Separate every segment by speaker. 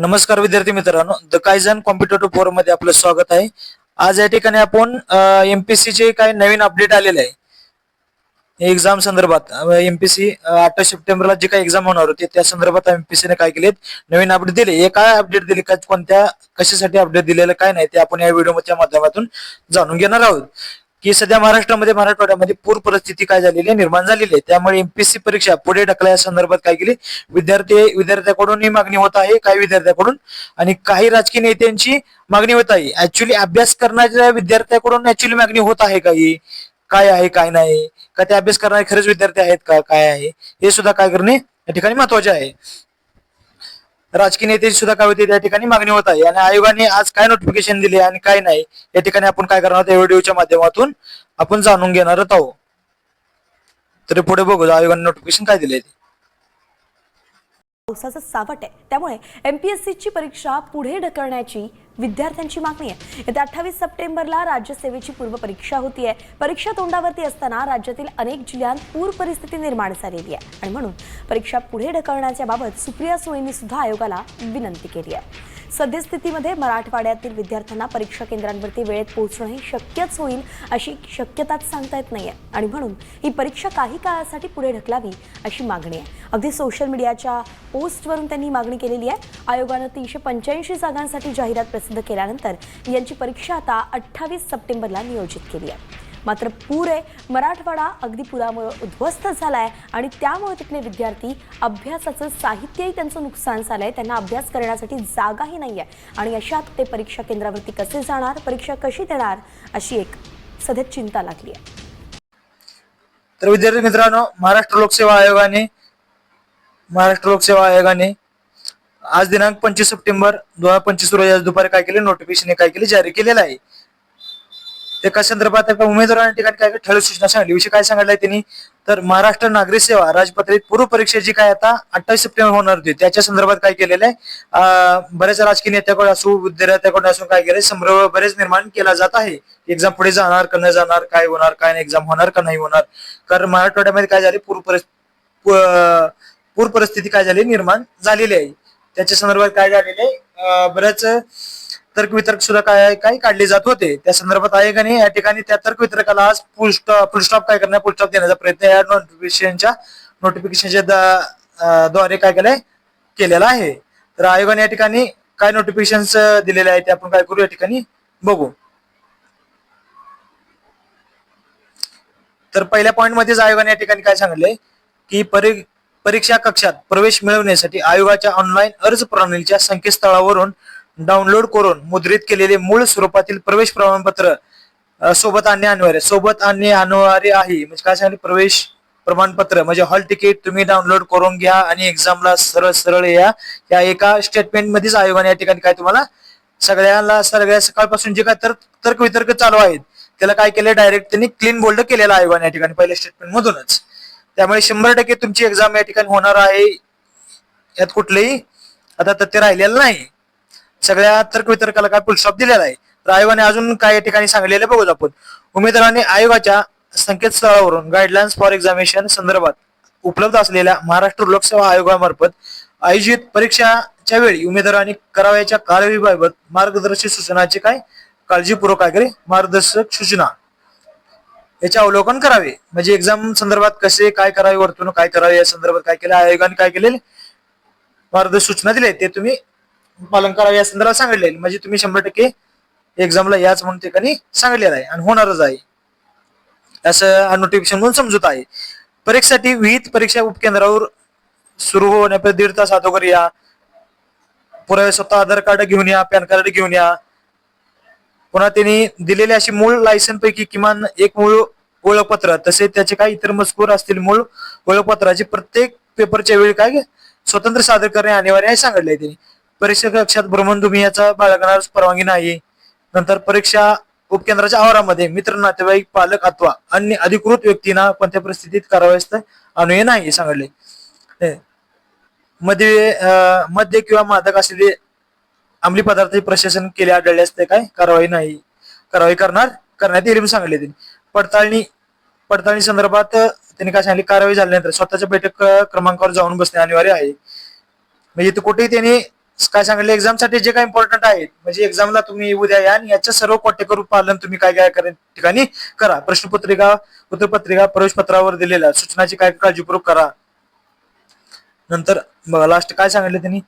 Speaker 1: नमस्कार विद्यार्थी मित्रांनो. द कायझन कॉम्पिटेटिव्ह फोरममध्ये आपलं स्वागत आहे. आज या ठिकाणी आपण एमपीसी चे काही नवीन अपडेट आलेले आहे. एक्झाम संदर्भात एमपीसी अठरा सप्टेंबरला जे काही एक्झाम होणार होती त्या संदर्भात एमपीसी ने काय केलेत नवीन अपडेट दिले. हे काय अपडेट दिले कोणत्या कशासाठी अपडेट दिलेलं काय नाही ते आपण या व्हिडिओच्या माध्यमातून जाणून घेणार आहोत. की सध्या महाराष्ट्रामध्ये मराठवाड्यामध्ये पूर परिस्थिती काय झालेली आहे निर्माण झालेली आहे. त्यामुळे एमपीएससी परीक्षा पुढे ढकलल्या संदर्भात काय केली? विद्यार्थी विद्यार्थ्याकडून ही मागणी होत आहे काही विद्यार्थ्याकडून. आणि काही राजकीय नेत्यांची मागणी होत आहे. ऍक्च्युली अभ्यास करणाऱ्या विद्यार्थ्याकडून ऍक्च्युली मागणी होत आहे काही काय आहे काय नाही? का ते अभ्यास करणारे खरेच विद्यार्थी आहेत का? काय आहे? हे सुद्धा काय करणे या ठिकाणी महत्त्वाचे आहे. राजकीय नेत्याची सुद्धा काय होते त्या ठिकाणी मागणी होत आहे. आणि आयोगाने आज काय नोटिफिकेशन दिले आणि काय नाही या ठिकाणी आपण काय करणार आहोत या व्हिडिओच्या माध्यमातून आपण जाणून घेणार आहोत. तरी पुढे बघू आयोगाने नोटिफिकेशन काय दिले ते.
Speaker 2: पावसाचं सावट आहे. त्यामुळे एमपीएससीची परीक्षा पुढे ढकलण्याची विद्यार्थ्यांची मागणी आहे. येत्या अठ्ठावीस सप्टेंबरला राज्यसेवेची पूर्वपरीक्षा आहे परीक्षा तोंडावरती असताना राज्यातील अनेक जिल्ह्यांत पूर परिस्थिती निर्माण झालेली आहे. आणि म्हणून परीक्षा पुढे ढकलण्याच्या बाबत सुप्रिया सुळेंनी सुद्धा आयोगाला विनंती केली आहे. सद्यस्थितीमध्ये मराठवाड्यातील विद्यार्थ्यांना परीक्षा केंद्रांवरती वेळेत पोहोचणं ही शक्यच होईल अशी शक्यताच सांगता येत नाही आहे आणि म्हणून ही परीक्षा काही काळासाठी पुढे ढकलावी अशी मागणी आहे. अगदी सोशल मीडियाच्या पोस्टवरून त्यांनी मागणी केलेली आहे. आयोगानं तीनशे पंच्याऐंशी जागांसाठी जाहिरात प्रसिद्ध केल्यानंतर यांची परीक्षा आता अठ्ठावीस सप्टेंबरला नियोजित केली आहे. मात्र पूर आहे. मराठवाडा अगदी पुरामुळे उद्ध्वस्त झालाय आणि त्यामुळे तिथले विद्यार्थी अभ्यासाचं साहित्यही त्यांचं नुकसान झालंय. त्यांना अभ्यास करण्यासाठी जागाही नाही आहे आणि अशात ते परीक्षा केंद्रावरती कसे जाणार परीक्षा कशी देणार अशी एक सध्या चिंता लागली आहे.
Speaker 1: तर विद्यार्थी मित्रांनो महाराष्ट्र लोकसेवा आयोगाने महाराष्ट्र लोकसेवा आयोगाने आज दिनांक पंचवीस सप्टेंबर दोन हजार पंचवीस रोजी आज दुपारी काय केले? नोटिफिकेशन काय केले? जारी केलेलं आहे. त्या संदर्भात एका उमेदवाराने ठिकाणी काय ठळक सूचना सांगली विषय काय सांगितलंय त्यांनी? तर महाराष्ट्र नागरिक सेवा राजपत्रित पूर्व परीक्षा जी काय आता अठ्ठावीस सप्टेंबर होणार होती. त्याच्या संदर्भात काय केलेलं आहे? बऱ्याच राजकीय नेत्याकडे असू विद्यार्थ्याकडे असून काय केलंय संभ्रम बरेच निर्माण केला जात आहे. एक्झाम पुढे जाणार का न जाणार? काय होणार? काय नाही? एक्झाम होणार का नाही होणार? कारण मराठवाड्यामध्ये काय झाले? पूर पूर परिस्थिती काय झाली? निर्माण झालेली आहे. त्याच्या संदर्भात काय झालेले आहे? बऱ्याच तर्कवितर्क सुद्धा काय काय काढले जात होते. त्या संदर्भात आयोगाने या ठिकाणी त्या तर्कवितर्काला आज फुलस्टॉप स्टॉप काय करणार फुल स्टॉप देण्याचा प्रयत्न या नोटिफिकेशनच्या नोटिफिकेशनच्या द्वारे काय केलंय? केलेला आहे. तर आयोगाने या ठिकाणी काय नोटिफिकेशन दिलेले आहे ते आपण काय करू या ठिकाणी? बघू. तर पहिल्या पॉईंटमध्येच आयोगाने या ठिकाणी काय सांगितले की परी परीक्षा कक्षात प्रवेश मिळवण्यासाठी आयोगाच्या ऑनलाईन अर्ज प्रणालीच्या संकेतस्थळावरून डाउनलोड करून मुद्रित केलेले मूळ स्वरूपातील प्रवेश प्रमाणपत्र सोबत आणणे अनिवार्य सोबत आणणे अनिवार्य आहे. म्हणजे काय सांगितले प्रवेश प्रमाणपत्र म्हणजे हॉल तिकीट तुम्ही डाउनलोड करून घ्या आणि एक्झामला सरळ सरळ या. या एका स्टेटमेंट मध्येच आयोगाने या ठिकाणी काय तुम्हाला सगळ्यांना सगळ्या सकाळपासून जे काय तर्क तर्क वितर्क चालू आहेत त्याला काय केलं? डायरेक्ट त्यांनी क्लीन बोल्ड केलेला आयोगाने या ठिकाणी पहिल्या स्टेटमेंट मधूनच. त्यामुळे शंभर टक्के तुमची एक्झाम या ठिकाणी होणार आहे. यात कुठलेही आता तथ्य राहिलेलं नाही. सगळ्या तर्क वितर्काला काय फुलस्टॉप दिलेला आहे. तर आयोगाने अजून काही या ठिकाणी सांगलेलं आहे बघूच आपण. उमेदवारांनी आयोगाच्या संकेतस्थळावरून गाईडलाईन्स फॉर एक्झामिनेशन संदर्भात उपलब्ध असलेल्या महाराष्ट्र लोकसेवा आयोगामार्फत आयोजित परीक्षाच्या वेळी उमेदवारांनी करावयाच्या कारवाईबाबत मार्गदर्शक सूचनाचे काय काळजीपूर्वक काय मार्गदर्शक सूचना याचे अवलोकन करावे. म्हणजे एक्झाम संदर्भात कसे काय करावे वर्तणूक काय करावे या संदर्भात काय केले आयोगाने काय केले मार्गदर्शक सूचना दिले ते तुम्ही पालन करावे या संदर्भात सांगितले म्हणजे तुम्ही शंभर टक्के एक्झामला याच म्हणून ठिकाणी सांगितलेलं आहे आणि होणारच आहे. असं नोटिफिकेशन म्हणून समजूत आहे. परीक्षेसाठी विहित परीक्षा उपकेंद्रावर सुरू होण्यापूर्वी दीड तास अगोदर या. पुरावे स्वतः आधार कार्ड घेऊन या पॅन कार्ड घेऊन या. पुन्हा त्यांनी दिलेले अशी मूळ लायसन पैकी किमान एक मूळ ओळखपत्र तसेच त्याचे काही इतर मजकूर असतील मूळ ओळखपत्राचे प्रत्येक पेपरच्या वेळी काय स्वतंत्र सादर करणे अनिवार्य आहे सांगितलंय त्यांनी. परीक्षा कक्षात भ्रमणध्वनी याचा बाळगण्यास परवानगी नाही. नंतर परीक्षा उपकेंद्राच्या आवारामध्ये मित्र नातेवाईक पालक अथवा अन्य अधिकृत व्यक्तींना कोणत्या परिस्थितीत करावयास अनुय नाही सांगितले मध्ये अं, मद्य किंवा मादक असलेले अंमली पदार्थ प्रशासन केले आढळले असते काय? कारवाई नाही. कारवाई करणार? करण्यात येईल म्हणून सांगितले त्यांनी पडताळणी पडताळणी संदर्भात त्यांनी काय सांगितले कारवाई झाल्यानंतर स्वतःच्या बैठक क्रमांकावर जाऊन बसणे अनिवार्य आहे. म्हणजे कुठेही त्यांनी काय सांगितलं एक्झामसाठी जे काय इम्पॉर्टंट आहे म्हणजे एक्झामला तुम्ही उद्या या आणि याच्या सर्व कोटेकरू पालन तुम्ही काय काय ठिकाणी करा. प्रश्नपत्रिका उत्तरपत्रिका प्रवेश पत्रावर दिलेल्या सूचनाची काय काळजीपूर्वक करा. नंतर लास्ट काय सांगितलं त्यांनी?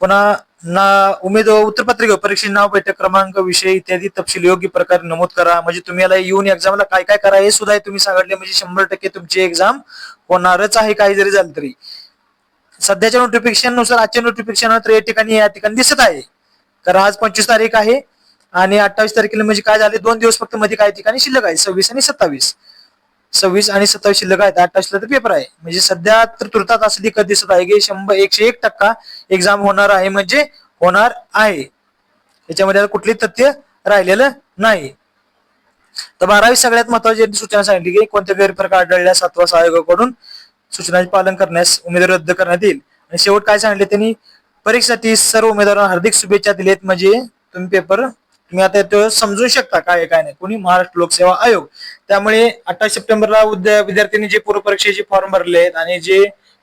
Speaker 1: पुन्हा ना उमेदवार उत्तरपत्रिका परीक्षेचे नाव बैठक क्रमांक विषय इत्यादी तपशील योग्य प्रकारे नमूद करा. म्हणजे तुम्ही याला येऊन एक्झामला काय काय करा हे सुद्धा तुम्ही सांगितले. म्हणजे शंभर टक्के तुमची एक्झाम होणारच आहे काही जरी झालं तरी. सध्याच्या नोटिफिकेशननुसार आजच्या नोटिफिकेशन तर या ठिकाणी या ठिकाणी दिसत आहे. कारण आज पंचवीस तारीख आहे आणि अठ्ठावीस तारखेला म्हणजे काय झाले? दोन दिवस फक्त मध्ये काय ठिकाणी शिल्लक आहे सव्वीस आणि सत्तावीस. सव्वीस आणि सत्तावीस शिल्लक आहेत अठ्ठावीसला तर पेपर आहे. म्हणजे सध्या तर तुरतात असली कधी दिसत आहे की शंभर एकशे एक टक्का एक्झाम होणार आहे म्हणजे होणार आहे. याच्यामध्ये आता तथ्य राहिलेलं नाही. तर बारावी सगळ्यात महत्वाची सूचना सांगितली की कोणत्या गैरप्रकार आढळल्या सातवा आयोगाकडून सूचनाचे पालन करण्यास उमेदवारी रद्द करण्यात येईल. आणि शेवट काय सांगितले त्यांनी? परीक्षेसाठी सर्व उमेदवारांना हार्दिक शुभेच्छा दिलेत. म्हणजे तुम्ही पेपर तुम्ही आता तो समजू शकता काय काय नाही. कोणी? महाराष्ट्र लोकसेवा आयोग. त्यामुळे अठ्ठावीस सप्टेंबरला विद्यार्थ्यांनी जे पूर्व परीक्षेचे फॉर्म भरले आहेत आणि जे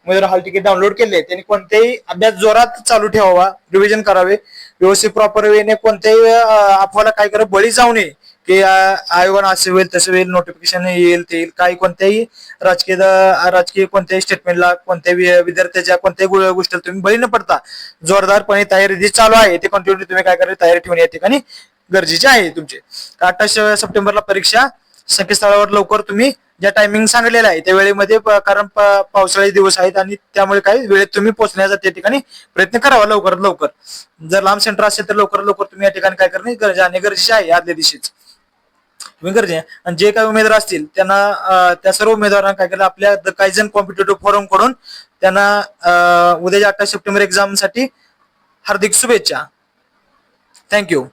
Speaker 1: उमेदवार हॉल तिकीट डाउनलोड केले त्यांनी कोणतेही अभ्यास जोरात चालू ठेवावा रिव्हिजन करावे. व्यवस्थित प्रॉपर वेने कोणत्याही अफवाला काय करा बळी जाऊ नये. की आयोगानं असं होईल तसं होईल नोटिफिकेशन येईल ते येईल. काही कोणत्याही राजकीय राजकीय कोणत्याही स्टेटमेंटला कोणत्याही विद्यार्थ्याच्या कोणत्याही गोष्टीला तुम्ही बळी न पडता जोरदारपणे तयारी जी चालू आहे ते कंटिन्यू तुम्ही काय करा तयारी ठेवून या ठिकाणी गरजेचे आहे तुमचे. अठ्ठावीस सप्टेंबरला परीक्षा संकेतस्थळावर लवकर तुम्ही ज्या टायमिंग सांगलेलं आहे त्या वेळेमध्ये कारण पावसाळी दिवस आहेत आणि त्यामुळे काही वेळेत तुम्ही पोहोचण्याचा त्या ठिकाणी प्रयत्न करावा लवकरात लवकर. जर लांब सेंटर असेल तर लवकरात लवकर तुम्ही या ठिकाणी काय करणे गरजे आणि गरजेचे आहे आदल्या दिवशीच. गरजे आणि जे काही उमेदवार असतील त्यांना त्या सर्व उमेदवारांना काय केलं आपल्या द- कायझन कॉम्पिटेटिव्ह फोरमकडून त्यांना उद्याच्या अठ्ठावीस सप्टेंबर एक्झामसाठी हार्दिक शुभेच्छा. थँक्यू